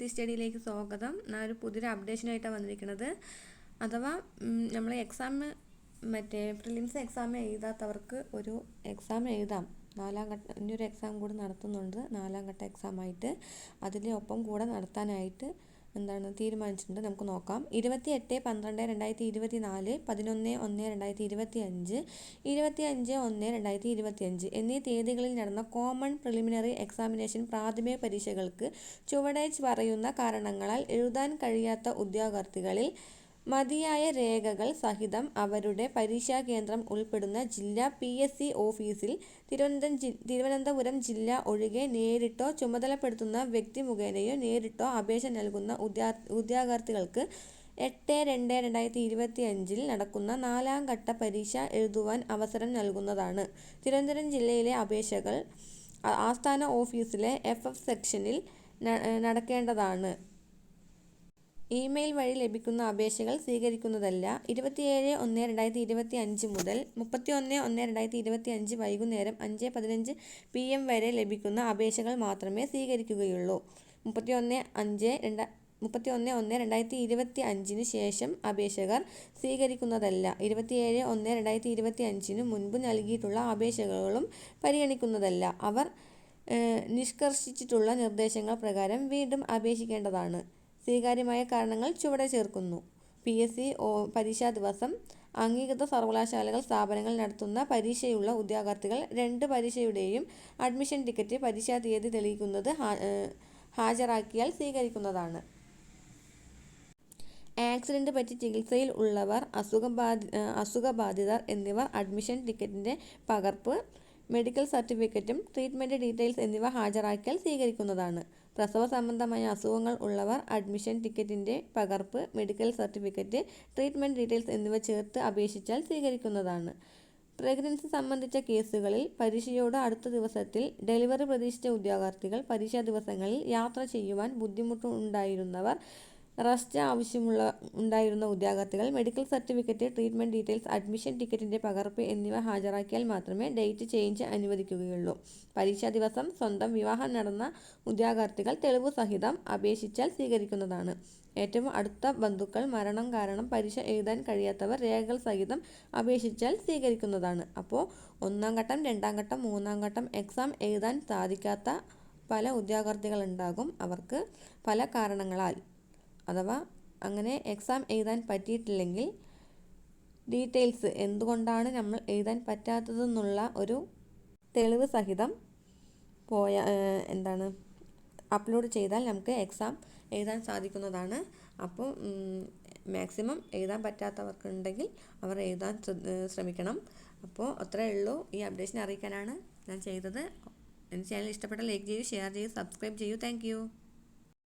C സ്റ്റഡിയിലേക്ക് സ്വാഗതം. ഞാൻ ഒരു പുതിയൊരു അപ്ഡേഷനായിട്ടാണ് വന്നിരിക്കുന്നത്. അഥവാ നമ്മൾ എക്സാം മറ്റേ പ്രിലിംസ് എക്സാം എഴുതാത്തവർക്ക് ഒരു എക്സാം എഴുതാം. നാലാം ഘട്ട ഇനിയൊരു എക്സാം കൂടി നടത്തുന്നുണ്ട്. നാലാം ഘട്ട എക്സാമായിട്ട് അതിന്റെ ഒപ്പം കൂടെ നടത്താനായിട്ട് എന്താണ് തീരുമാനിച്ചിട്ടുണ്ട്. നമുക്ക് നോക്കാം. ഇരുപത്തി എട്ട് പന്ത്രണ്ട് രണ്ടായിരത്തി ഇരുപത്തി നാല് പതിനൊന്ന് ഒന്ന് രണ്ടായിരത്തി ഇരുപത്തി അഞ്ച് ഇരുപത്തി അഞ്ച് ഒന്ന് രണ്ടായിരത്തി ഇരുപത്തി അഞ്ച് എന്നീ തീയതികളിൽ നടന്ന കോമൺ പ്രിലിമിനറി എക്സാമിനേഷൻ പ്രാഥമിക പരീക്ഷകൾക്ക് ചുവടെ പറയുന്ന കാരണങ്ങളാൽ എഴുതാൻ കഴിയാത്ത ഉദ്യോഗാർത്ഥികളിൽ മതിയായ രേഖകൾ സഹിതം അവരുടെ പരീക്ഷാ കേന്ദ്രം ഉൾപ്പെടുന്ന ജില്ലാ പി എസ് സി ഓഫീസിൽ തിരുവനന്തപുരം ജില്ല ഒഴികെ നേരിട്ടോ ചുമതലപ്പെടുത്തുന്ന വ്യക്തി മുഖേനയോ നേരിട്ടോ അപേക്ഷ നൽകുന്ന ഉദ്യാ ഉദ്യോഗാർത്ഥികൾക്ക് എട്ട് രണ്ട് രണ്ടായിരത്തി ഇരുപത്തി അഞ്ചിൽ നടക്കുന്ന നാലാം ഘട്ട പരീക്ഷ എഴുതുവാൻ അവസരം നൽകുന്നതാണ്. തിരുവനന്തപുരം ജില്ലയിലെ അപേക്ഷകൾ ആസ്ഥാന ഓഫീസിലെ എഫ് എഫ് സെക്ഷനിൽ നടക്കേണ്ടതാണ്. ഇമെയിൽ വഴി ലഭിക്കുന്ന അപേക്ഷകൾ സ്വീകരിക്കുന്നതല്ല. ഇരുപത്തിയേഴ് ഒന്ന് രണ്ടായിരത്തി ഇരുപത്തി അഞ്ച് മുതൽ മുപ്പത്തി ഒന്ന് ഒന്ന് രണ്ടായിരത്തി ഇരുപത്തി അഞ്ച് വൈകുന്നേരം അഞ്ച് പതിനഞ്ച് പി എം വരെ ലഭിക്കുന്ന അപേക്ഷകൾ മാത്രമേ സ്വീകരിക്കുകയുള്ളൂ. മുപ്പത്തി ഒന്ന് അഞ്ച് രണ്ട മുപ്പത്തി ഒന്ന് ഒന്ന് രണ്ടായിരത്തി ഇരുപത്തി അഞ്ചിന് ശേഷം അപേക്ഷകർ സ്വീകരിക്കുന്നതല്ല. ഇരുപത്തിയേഴ് ഒന്ന് രണ്ടായിരത്തി ഇരുപത്തി അഞ്ചിന് മുൻപ് നൽകിയിട്ടുള്ള അപേക്ഷകളും പരിഗണിക്കുന്നതല്ല. അവർ നിഷ്കർഷിച്ചിട്ടുള്ള നിർദ്ദേശങ്ങൾ പ്രകാരം വീണ്ടും അപേക്ഷിക്കേണ്ടതാണ്. സ്വീകാര്യമായ കാരണങ്ങൾ ചുവടെ ചേർക്കുന്നു. പി. എസ്. സി. പരീക്ഷാ ദിവസം അംഗീകൃത സർവകലാശാലകൾ സ്ഥാപനങ്ങൾ നടത്തുന്ന പരീക്ഷയുള്ള ഉദ്യോഗാർത്ഥികൾ രണ്ട് പരീക്ഷയുടെയും അഡ്മിഷൻ ടിക്കറ്റ് പരീക്ഷാ തീയതി തെളിയിക്കുന്നത് ഹാജരാക്കിയാൽ സ്വീകരിക്കുന്നതാണ്. ആക്സിഡന്റ് പറ്റി ചികിത്സയിൽ ഉള്ളവർ അസുഖബാധി അസുഖബാധിതർ എന്നിവർ അഡ്മിഷൻ ടിക്കറ്റിന്റെ പകർപ്പ് മെഡിക്കൽ സർട്ടിഫിക്കറ്റും ട്രീറ്റ്മെന്റ് ഡീറ്റെയിൽസ് എന്നിവ ഹാജരാക്കിയാൽ സ്വീകരിക്കുന്നതാണ്. പ്രസവ സംബന്ധമായ അസുഖങ്ങൾ ഉള്ളവർ അഡ്മിഷൻ ടിക്കറ്റിന്റെ പകർപ്പ് മെഡിക്കൽ സർട്ടിഫിക്കറ്റ് ട്രീറ്റ്മെന്റ് ഡീറ്റെയിൽസ് എന്നിവ ചേർത്ത് അപേക്ഷിച്ചാൽ സ്വീകരിക്കുന്നതാണ്. പ്രഗ്നൻസി സംബന്ധിച്ച കേസുകളിൽ പരീക്ഷയോട് അടുത്ത ദിവസത്തിൽ ഡെലിവറി പ്രതീക്ഷിച്ച ഉദ്യോഗാർത്ഥികൾ പരീക്ഷാ ദിവസങ്ങളിൽ യാത്ര ചെയ്യുവാൻ ബുദ്ധിമുട്ടുണ്ടായിരുന്നവർ റെസ്റ്റ് ആവശ്യമുള്ള ഉണ്ടായിരുന്ന ഉദ്യോഗാർത്ഥികൾ medical certificate treatment details admission ടിക്കറ്റിന്റെ പകർപ്പ് എന്നിവ ഹാജരാക്കിയാൽ മാത്രമേ ഡേറ്റ് ചേഞ്ച് അനുവദിക്കുകയുള്ളൂ. പരീക്ഷാ ദിവസം സ്വന്തം വിവാഹം നടന്ന ഉദ്യോഗാർത്ഥികൾ തെളിവ് സഹിതം അപേക്ഷിച്ചാൽ സ്വീകരിക്കുന്നതാണ്. ഏറ്റവും അടുത്ത ബന്ധുക്കൾ മരണം കാരണം പരീക്ഷ എഴുതാൻ കഴിയാത്തവർ രേഖകൾ സഹിതം അപേക്ഷിച്ചാൽ സ്വീകരിക്കുന്നതാണ്. അപ്പോൾ ഒന്നാം ഘട്ടം രണ്ടാം ഘട്ടം മൂന്നാം ഘട്ടം എക്സാം എഴുതാൻ സാധിക്കാത്ത പല ഉദ്യോഗാർത്ഥികളുണ്ടാകും അവർക്ക് പല കാരണങ്ങളാൽ അഥവാ അങ്ങനെ എക്സാം എഴുതാൻ പറ്റിയിട്ടില്ലെങ്കിൽ ഡീറ്റെയിൽസ് എന്തുകൊണ്ടാണ് നമ്മൾ എഴുതാൻ പറ്റാത്തതെന്നുള്ള ഒരു തെളിവ് സഹിതം പോയ എന്താണ് അപ്ലോഡ് ചെയ്താൽ നമുക്ക് എക്സാം എഴുതാൻ സാധിക്കുന്നതാണ്. അപ്പോൾ മാക്സിമം എഴുതാൻ പറ്റാത്തവർക്കുണ്ടെങ്കിൽ അവർ എഴുതാൻ ശ്രമിക്കണം. അപ്പോൾ അത്രയേ ഉള്ളൂ ഈ അപ്ഡേഷൻ അറിയിക്കാനാണ് ഞാൻ ചെയ്തത്. എന്റെ ചാനൽ ഇഷ്ടപ്പെട്ട ലൈക്ക് ചെയ്യൂ ഷെയർ ചെയ്യൂ സബ്സ്ക്രൈബ് ചെയ്യൂ. താങ്ക്